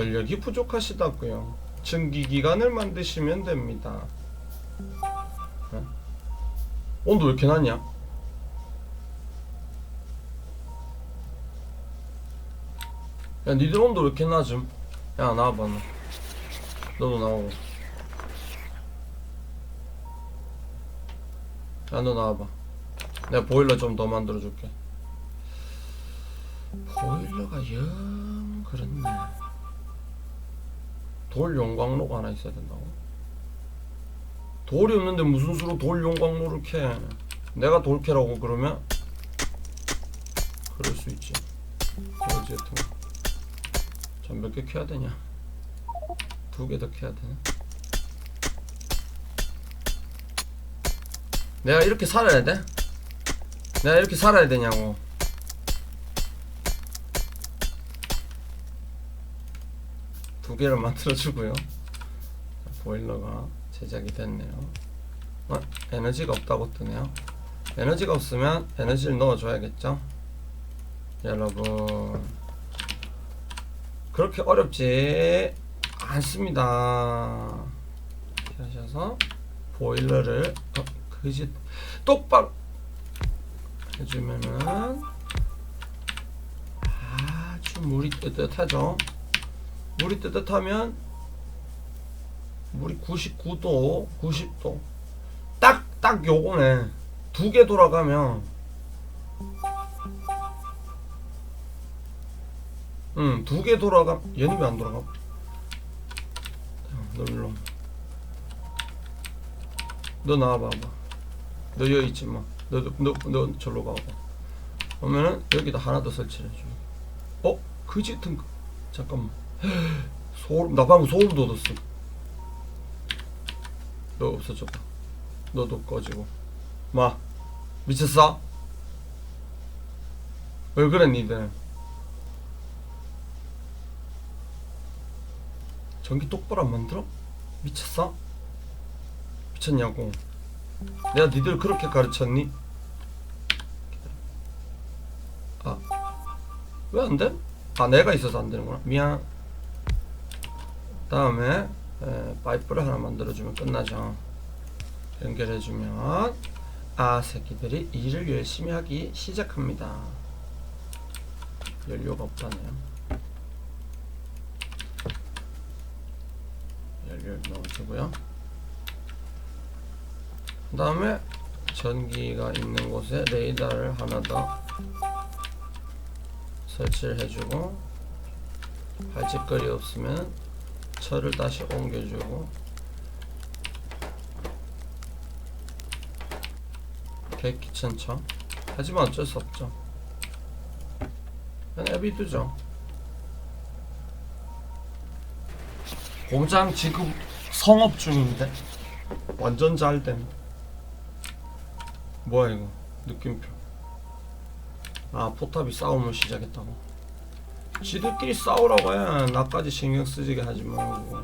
전력이 부족하시다고요. 증기기관을 만드시면 됩니다. 어? 온도 왜 이렇게 낮냐? 야, 니들 온도 왜 이렇게 낮음? 야, 나와봐, 너. 너도 나오고. 야, 너 나와봐. 내가 보일러 좀 더 만들어줄게. 보일러가 영 그렇네. 돌 용광로가 하나 있어야 된다고? 돌이 없는데 무슨 수로 돌 용광로를 캐? 내가 돌 캐라고 그러면 그럴 수 있지. 어쨌든 전몇 개 캐야 되냐? 두 개 더 캐야 되나? 내가 이렇게 살아야 돼? 내가 이렇게 살아야 되냐고? 두 개를 만들어주고요. 자, 보일러가 제작이 됐네요. 어, 에너지가 없다고 뜨네요. 에너지가 없으면 에너지를 넣어줘야겠죠? 여러분 그렇게 어렵지 않습니다. 하셔서 보일러를 어, 그지 똑바로 해주면은 아주 물이 뜨뜻하죠. 물이 뜨뜻하면 물이 99도, 90도 딱 딱 요거네. 두 개 돌아가면 응, 두 개 돌아가. 얘는 왜 안 돌아가? 자, 눌러. 너 나와봐봐. 너 여기 있지 마. 너, 너, 너 절로 가봐. 그러면은 여기다 하나 더 설치를 해줘. 어? 그 짙은 거. 잠깐만. 소름, 나 방금 소름 돋았어. 너 없어져봐. 너도 꺼지고. 마. 미쳤어? 왜 그래, 니들? 전기 똑바로 안 만들어? 미쳤어? 미쳤냐고. 내가 니들 그렇게 가르쳤니? 아, 왜 안 돼? 아, 내가 있어서 안 되는구나. 미안. 다음에 에, 파이프를 하나 만들어주면 끝나죠. 연결해주면 아 새끼들이 일을 열심히 하기 시작합니다. 연료가 없다네요. 연료를 넣어주고요. 그 다음에 전기가 있는 곳에 레이더를 하나 더 설치를 해주고 발짓거리 없으면 철을 다시 옮겨주고 개 귀찮죠 하지만 어쩔 수 없죠. 그냥 애비두죠. 공장 지금 성업 중인데? 완전 잘됨 뭐야 이거? 느낌표. 아 포탑이 싸움을 시작했다고 지들끼리 싸우라고 해. 나까지 신경 쓰지게 하지 말고.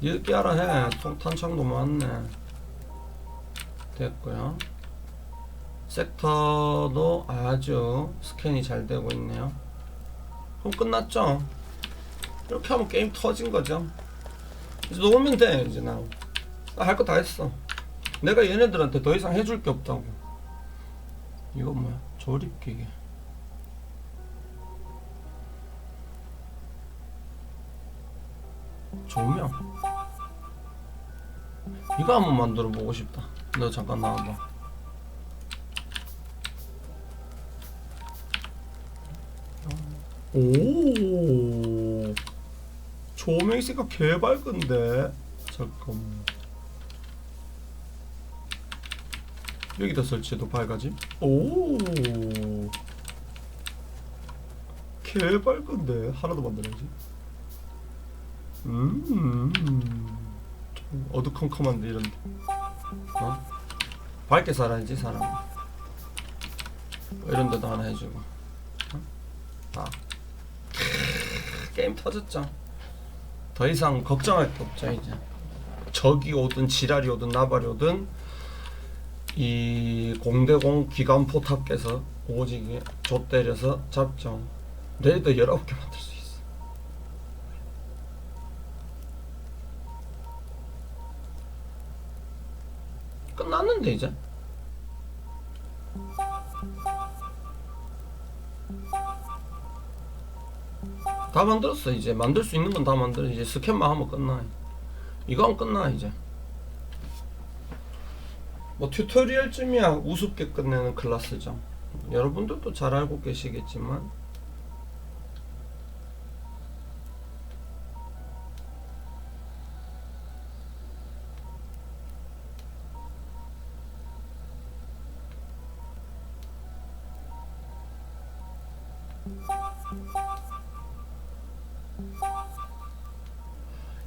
니들끼리 알아 해. 통- 탄창도 많네. 됐고요. 섹터도 아주 스캔이 잘 되고 있네요. 그럼 끝났죠? 이렇게 하면 게임 터진 거죠. 이제 놀면 돼 이제 나할 거 다 했어. 내가 얘네들한테 더 이상 해줄 게 없다고. 이거 뭐야? 조립기계 조명 이거 한번 만들어 보고 싶다. 너 잠깐 나와봐. 오. 조명이 생각 개 밝은데. 잠깐만. 여기다 설치해도 밝아짐? 오. 개 밝은데. 하나 더 만들어야지. 음. 좀 어두컴컴한데 이런데. 어? 밝게 살아야지 사람. 뭐 이런 데도 하나 해주고. 어? 아. 게임 터졌죠. 더 이상 걱정할 게 없죠 이제. 적이 오든 지랄이 오든 나발이 오든 이 공대공 기관 포 탑께서 오지게 조 때려서 잡죠. 레이더 19개 만들 수 있어. 이제 다 만들었어 이제. 만들 수 있는 건 다 만들어. 이제 스캔만 하면 끝나. 하면 끝나 이제. 뭐 튜토리얼쯤이야. 우습게 끝내는 클래스죠. 여러분들도 잘 알고 계시겠지만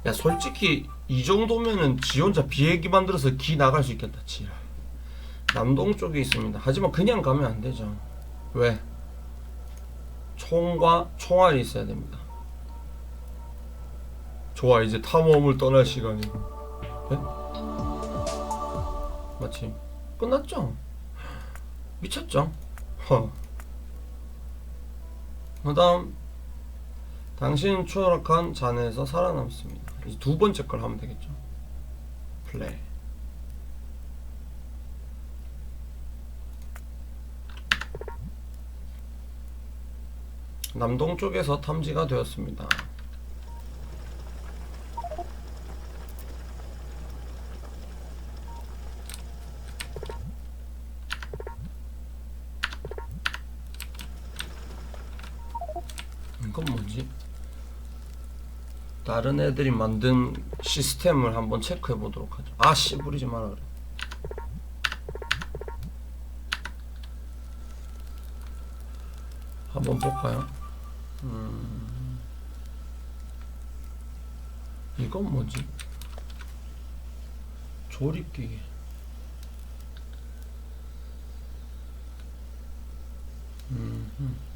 야 솔직히 이 정도면은 지 혼자 비행기 만들어서 기 나갈 수 있겠다 지랄 남동 쪽에 있습니다 하지만 그냥 가면 안 되죠 왜? 총과 총알이 있어야 됩니다 좋아 이제 탐험을 떠날 시간이고 네? 마침 끝났죠? 미쳤죠? 허. 그 다음 당신은 추락한 잔해에서 살아남습니다. 이제 두 번째 걸 하면 되겠죠. 플레이. 남동 쪽에서 탐지가 되었습니다. 이건 뭐지? 다른 애들이 만든 시스템을 한번 체크해 보도록 하죠. 아, 씨, 부리지 마라 그래. 한번 볼까요? 음, 이건 뭐지? 조립기계. 음,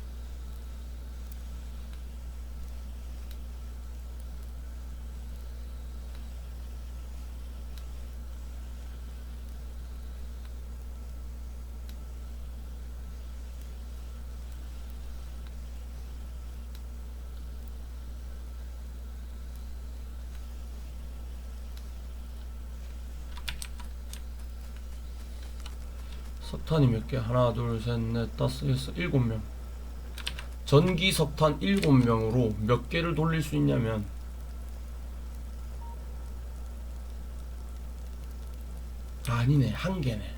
석탄이 몇 개? 하나, 둘, 셋, 넷, 다섯, 여섯, 일곱 명. 전기 석탄 일곱 명으로 몇 개를 돌릴 수 있냐면 아니네 한 개네.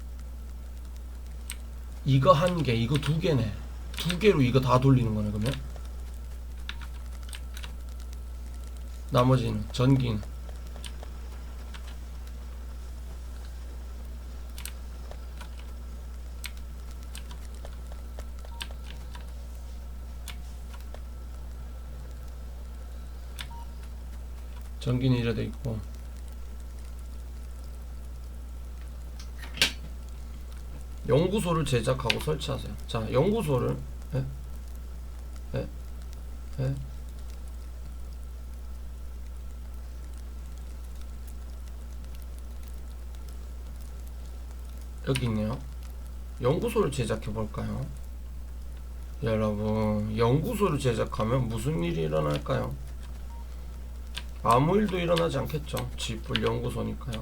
이거 한 개, 이거 두 개네. 두 개로 이거 다 돌리는 거네 그러면. 나머지는 전기는 이래 돼 있고 연구소를 제작하고 설치하세요. 자, 연구소를 예? 예? 예? 여기 있네요. 연구소를 제작해 볼까요? 여러분, 연구소를 제작하면 무슨 일이 일어날까요? 아무 일도 일어나지 않겠죠. 지불 연구소니까요.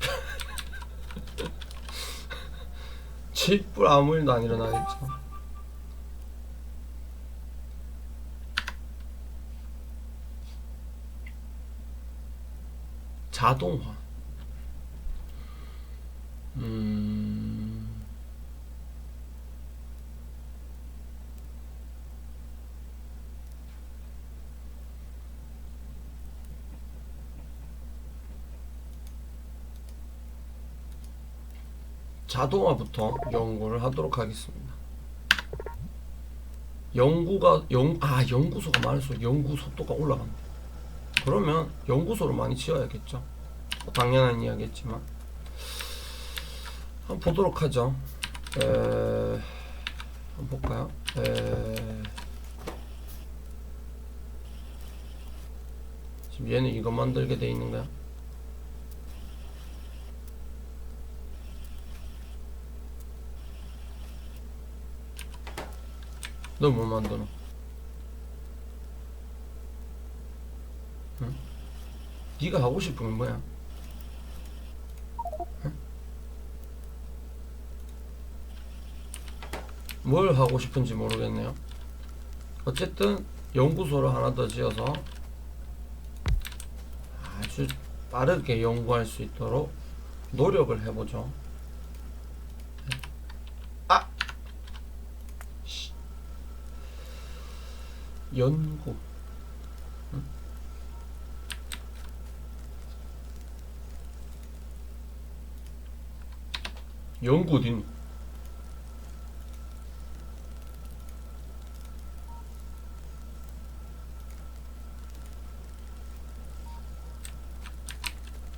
지불 아무 일도 안 일어나겠죠. 자동화. 음. 자동화부터 연구를 하도록 하겠습니다. 연구가 연, 아 연구소가 많을수록 연구 속도가 올라간다. 그러면 연구소를 많이 지어야겠죠. 뭐 당연한 이야기겠지만 한번 보도록 하죠. 에... 한번 볼까요? 에... 지금 얘는 이거 만들게 돼 있는가요? 너 뭐 만들어? 응? 네가 하고 싶은 건 뭐야? 응? 뭘 하고 싶은지 모르겠네요. 어쨌든 연구소를 하나 더 지어서 아주 빠르게 연구할 수 있도록 노력을 해보죠. 응? 연구 딘.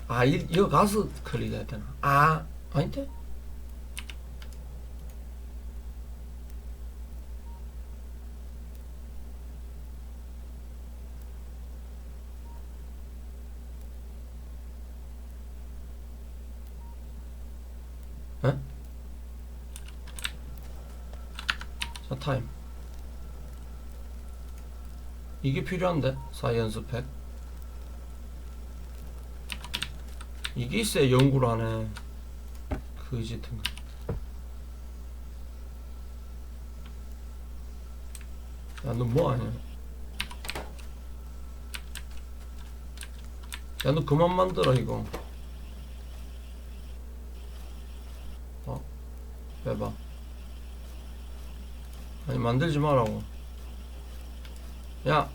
아, 이, 이거 가서 클릭해야 되나? 아, 아닌데? 타임. 이게 필요한데? 사이언스 팩. 이게 있어야 연구를 하네. 그지 같은 거. 야, 너 뭐 하냐? 야, 너 그만 만들어, 이거. 어? 빼봐. 만들지 마라고. 야!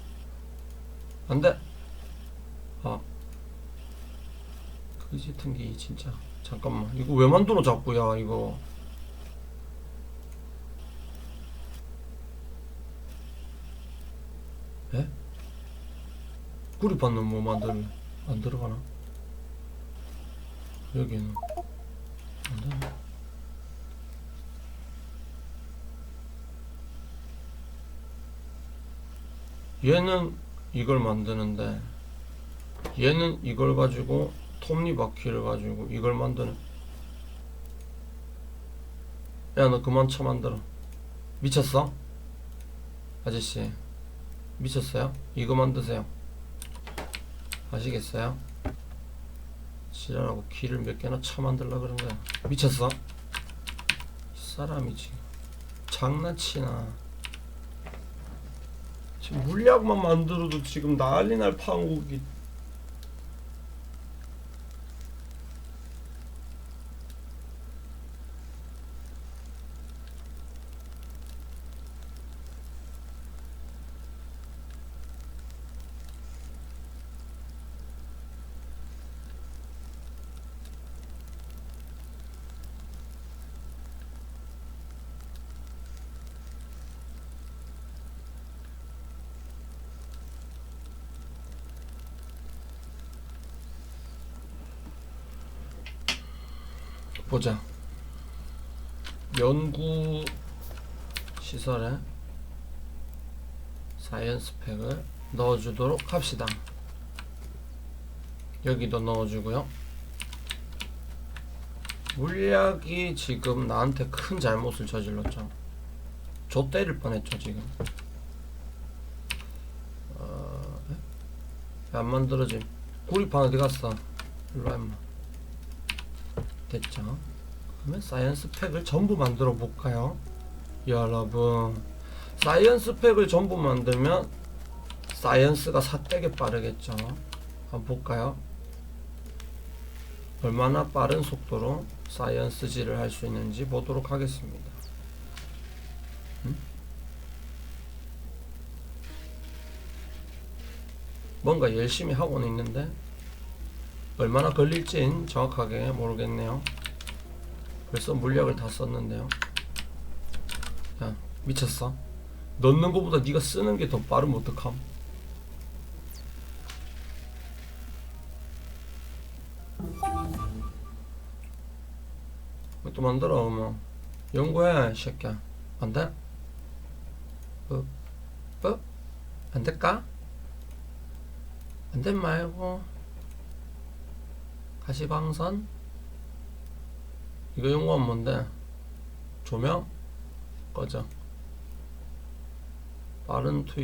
안 돼! 아. 그지 같은 게 진짜 잠깐만 이거 왜 만들어 자꾸 야 이거 에? 구리판은 뭐 만들 안 들어가나? 여기는 안 되나? 얘는 이걸 만드는데 얘는 이걸 가지고 톱니바퀴를 가지고 이걸 만드네 야너 그만 쳐 만들어 미쳤어? 아저씨 미쳤어요? 이거 만드세요 아시겠어요? 지랄하고 귀를 몇 개나 쳐 만들라 그런 거야 미쳤어? 이 사람이 지금 장난치나 지금 물약만 만들어도 지금 난리 날 판국이 보자. 연구 시설에 사이언스 팩을 넣어주도록 합시다. 여기도 넣어주고요. 물약이 지금 나한테 큰 잘못을 저질렀죠. 조 때릴 뻔했죠 지금. 어, 에? 안 만들어짐. 구리판 어디 갔어? 일로 와 임마. 됐죠. 그러면 사이언스 팩을 전부 만들어 볼까요? 여러분, 사이언스 팩을 전부 만들면 사이언스가 사대게 빠르겠죠. 한번 볼까요? 얼마나 빠른 속도로 사이언스질을 할수 있는지 보도록 하겠습니다. 음? 뭔가 열심히 하고는 있는데 얼마나 걸릴진 정확하게 모르겠네요. 벌써 물약을 다 썼는데요. 야 미쳤어? 넣는 것보다 네가 쓰는 게 더 빠르면 어떡함? 뭐또 만들어 뭐 연구해 이 새끼야 안 돼? 어? 어? 안 될까? 안된 말고 가시방선 이거 연구하면 뭔데? 조명? 꺼져 빠른 투입